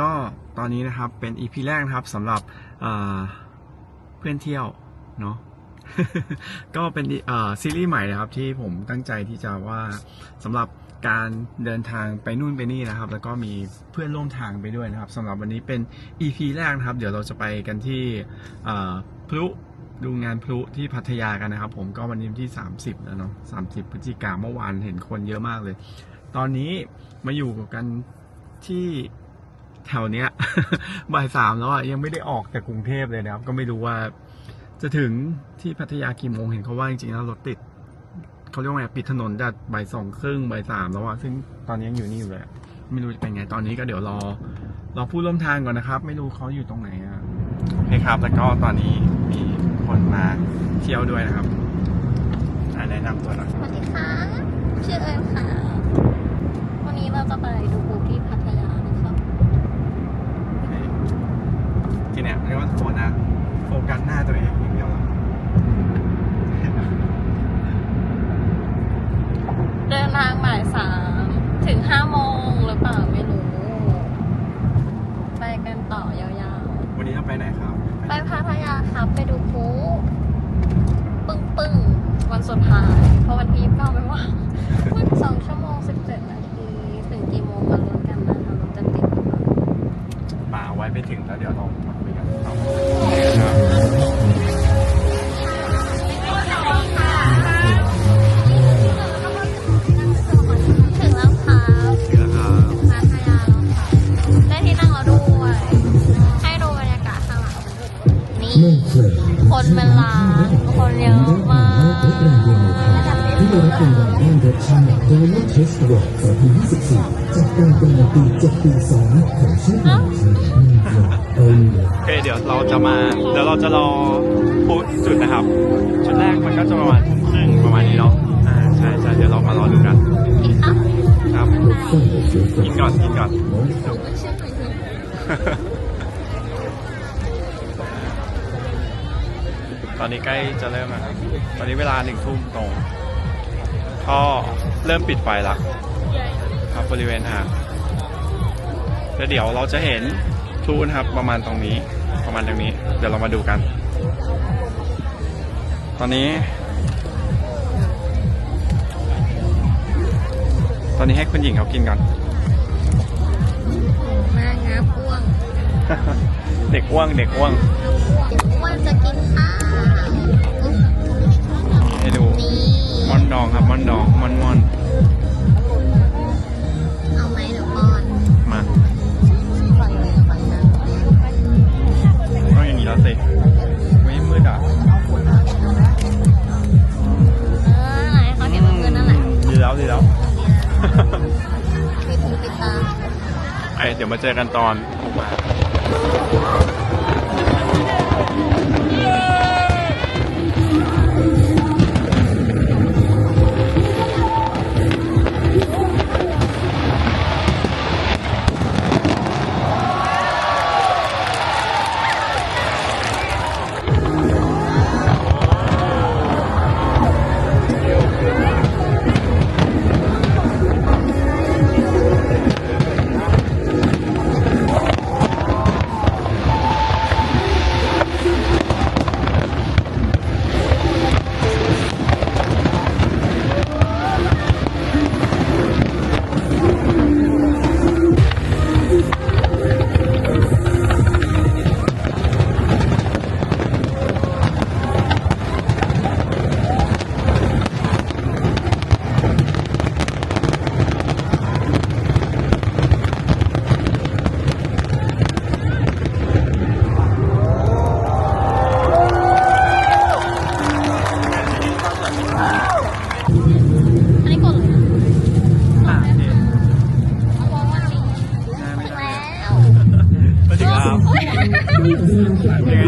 ก็ตอนนี้นะครับเป็น EP แรกนะครับสำหรับเพื่อนเที่ยวเนาะก็เป็นซีรีส์ใหม่นะครับที่ผมตั้งใจที่จะว่าสำหรับการเดินทางไปนู่นไปนี่นะครับ แล้วก็มีเพื่อนร่วมทางไปด้วยนะครับสำหรับวันนี้เป็น EP แรกนะครับ เดี๋ยวเราจะไปกันที่พลุดูงานพลุที่พัทยากันนะครับ ผมก็วันนี้วันที่ 30 แล้วเนาะ30 พฤศจิกาเมื่อวานเห็นคนเยอะมากเลย ตอนนี้มาอยู่กันที่ แถวเนี้ยบ่ายสามแล้วอะยังไม่ได้ออกจากกรุงเทพเลยนะครับ ก็ไม่รู้ว่า จะถึงที่พัทยากี่โมงเห็นเขาว่าจริงๆแล้วรถติดเขาเรียกว่าไงปิดถนนจากบ่ายสองครึ่งบ่ายสามแล้วอะซึ่งตอนนี้ยังอยู่นี่อยู่เลยอะไม่รู้จะเป็นไงตอนนี้ก็เดี๋ยวรอรอผู้ร่วมทางก่อนนะครับ ไม่รู้เขาอยู่ตรงไหนอะโอเคครับ แล้วก็ตอนนี้มีคนมาเที่ยวด้วยนะครับอะแนะนำตัวหน่อยสวัสดีค่ะชื่อเอิญค่ะ วันนี้เราจะไปดูบูที่พัทยานะครับ โอเคทีเนี้ยเรียกว่าโฟกัสโฟกัสหน้าตัวเองอย่างเดียว เดินทางบ่ายสามถึงห้าโมงหรือเปล่าไม่รู้ ไปกันต่อยาว วันนี้เรา ไปไหนครับๆไปพัทยาครับไปดูพูปึ้งปึ้งๆวันสุดท้ายเพราะวันที่เก้าไม่ว่างวันสองชั่วโมงสิบเจ็ดนาทีถึงกี่โมงมาลุ้นกันนะคะรถจะติดหรือเปล่าป่าไว้ไปถึงแล้วเดี๋ยวเรา คนเป็นล้านคนเยอะมากที่ได้รับรางวัลด้านรสชาติ Diamond Taste Award 2024จากการการันตี7ปีซ้อนของชาตินาชาติเออโอเคเดี๋ยวเราจะมาเดี๋ยวเราจะรอพูดจุดนะครับชุดแรกมันก็จะประมาณทุ่มครึ่งประมาณนี้เนาะอ่าใช่ใช่เดี๋ยวเรามารอดูกันครับครับกินก่อนกินก่อน ตอนนี้ใกล้จะเริ่มแล้วครับตอนนี้เวลาหนึ่งทุ่มตรงก็เริ่มปิดไฟแล้วครับบริเวณหาดแล้วเดี๋ยวเราจะเห็นพลุนะครับประมาณตรงนี้ประมาณตรงนี้ เดี๋ยวเรามาดูกัน ตอนนี้ ตอนนี้ให้คุณหญิงเขากินก่อน เด็กอ้วงเด็กอ้วงอ้วงจะกินข้าวให้ดูนี่ม่อนดองครับม่อนดองม่อนม่อนเอาไหมเดี๋ยวป้อนมาปล่อยเลยปล่อยนะต้องอย่างนี้แล้วสิไม่มืดอะเออไหนเขาเก็บมาคืนนั่นแหละดีแล้วดีแล้วปิดหูปิดตาไอเดี๋ยวมาเจอกันตอนออกมา Yeah! อันนี้กดเลยอ่าโอเคมาถึงแล้วเป็นไง